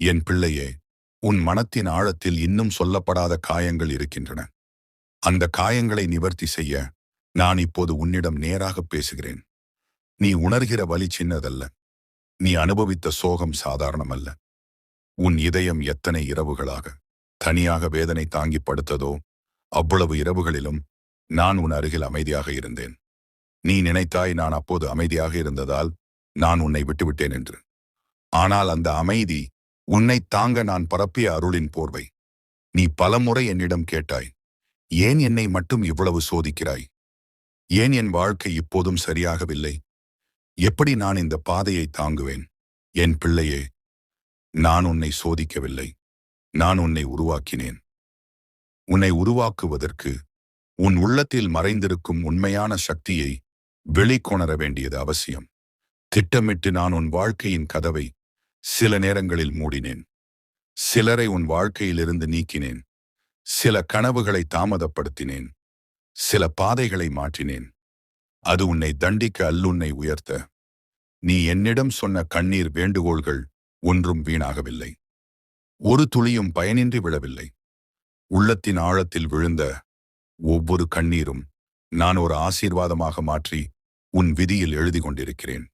என் பிள்ளையே உன் மனத்தின் ஆழத்தில் இன்னும் சொல்லப்படாத காயங்கள் இருக்கின்றன. அந்த காயங்களை நிவர்த்தி செய்ய நான் இப்போது உன்னிடம் நேராக பேசுகிறேன். நீ உணர்கிற வலி சின்னதல்ல. நீ அனுபவித்த சோகம் சாதாரணமல்ல. உன் இதயம் எத்தனை இரவுகளாக தனியாக வேதனை தாங்கி படுத்ததோ அவ்வளவு இரவுகளிலும் நான் உன் அருகில் அமைதியாக இருந்தேன். நீ நினைத்தாய் நான் அப்போது அமைதியாக இருந்ததால் நான் உன்னை விட்டுவிட்டேன் என்று. ஆனால் அந்த அமைதி உன்னை தாங்க நான் பரப்பிய அருளின் போர்வை. நீ பலமுறை என்னிடம் கேட்டாய் ஏன் என்னை மட்டும் இவ்வளவு சோதிக்கிறாய்? ஏன் என் வாழ்க்கை இப்போதும் சரியாகவில்லை? எப்படி நான் இந்த பாதையை தாங்குவேன்? என் பிள்ளையே நான் உன்னை சோதிக்கவில்லை. நான் உன்னை உருவாக்கினேன். உன்னை உருவாக்குவதற்கு உன் உள்ளத்தில் மறைந்திருக்கும் உண்மையான சக்தியை வெளிக்கொணர வேண்டியது அவசியம். திட்டமிட்டு நான் உன் வாழ்க்கையின் கதவை சில நேரங்களில் மூடினேன். சிலரை உன் வாழ்க்கையிலிருந்து நீக்கினேன். சில கனவுகளை தாமதப்படுத்தினேன். சில பாதைகளை மாற்றினேன். அது உன்னை தண்டிக்க அல்லுன்னை உயர்த்த. நீ என்னிடம் சொன்ன கண்ணீர் வேண்டுகோள்கள் ஒன்றும் வீணாகவில்லை. ஒரு துளியும் பயனின்றி விழவில்லை. உள்ளத்தின் ஆழத்தில் விழுந்த ஒவ்வொரு கண்ணீரும் நான் ஒரு ஆசீர்வாதமாக மாற்றி உன் விதியில் எழுதி கொண்டிருக்கிறேன்.